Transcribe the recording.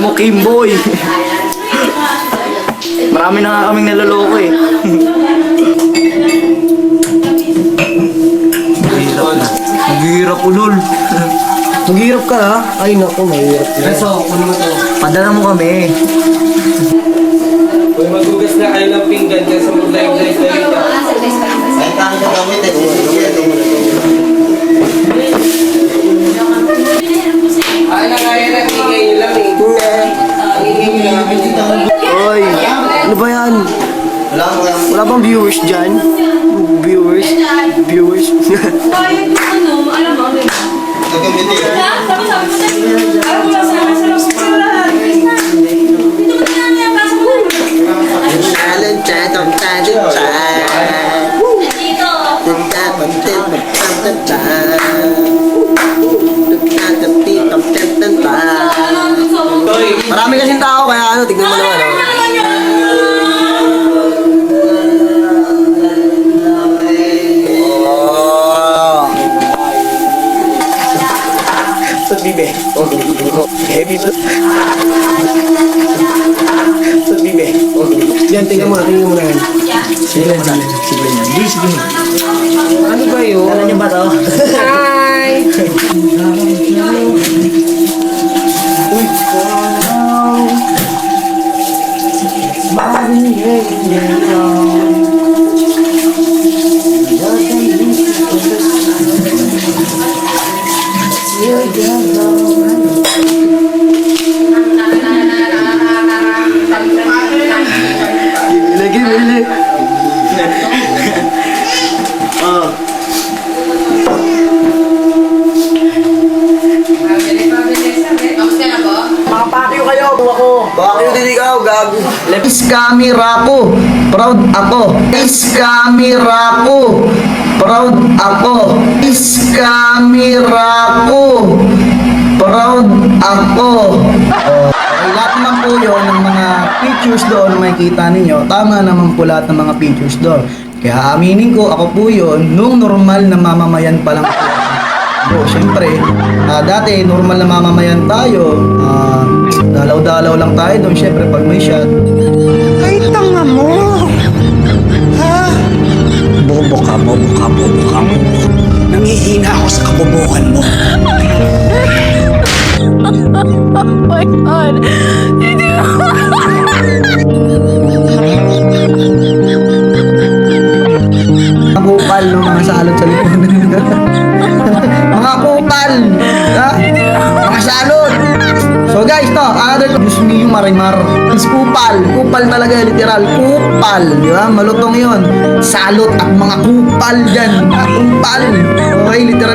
mo, Kimboy. Marami na nga kaming naloloko eh. Maghihirap ulol. Maghirap ka ha? Ay naku, mahirap yan. Reso, kunin mo to. Padala mo kami. Kung magugas na kayo ng pinggan kasi mag-live-live na rin ba yan? Wala kayang Wala bang viewers dyan? Viewers? Viewers? Bayad mo ano, alam mo, di ba? nagamitin. Ha? Sabi sabi mo tayo, ayaw mo lang sa akin, sa labas ko lahat. Dito mo na niya, pasok mo. Challenge, challenge, challenge. Dito. Ano, gusto mo? Toy, Marami kasing tao kaya ano, tignan mo naman oh. Heavy to. Sa bibe. Oh, yan, tingnan mo na, tingnan mo na yan. Sige na. Sige na. Hindi, sige na. ano ba yun? Alam niyo ba to? Hi! Lagi, bili. Is camera ko. Proud ako. Is camera ko. Proud ako. Is camera ko. Proud ako. Oh. Lahat naman po yun ng mga pictures doon na makikita ninyo. Tama naman po lahat ng mga pictures doon. Kaya aminin ko, ako po yun, nung normal na mamamayan pa lang po. So, syempre, ah, dati normal na mamamayan tayo, ah, dalaw-dalaw lang tayo doon, syempre, pag may shot. Ay, tanga mo! Ha? Bobo ka, bobo ka, bobo ka, bobo ka. Nangihina ako sa kabobohan mo. Mga kupal, no? mga salot sa likod. mga kupal! Ha? Mga salot! So guys, to, another Diyos mio marimar. Kupal. Kupal talaga, literal. Kupal. Di ba? Malutong yun. Salot at mga kupal dyan. Mga kupal. Okay, literal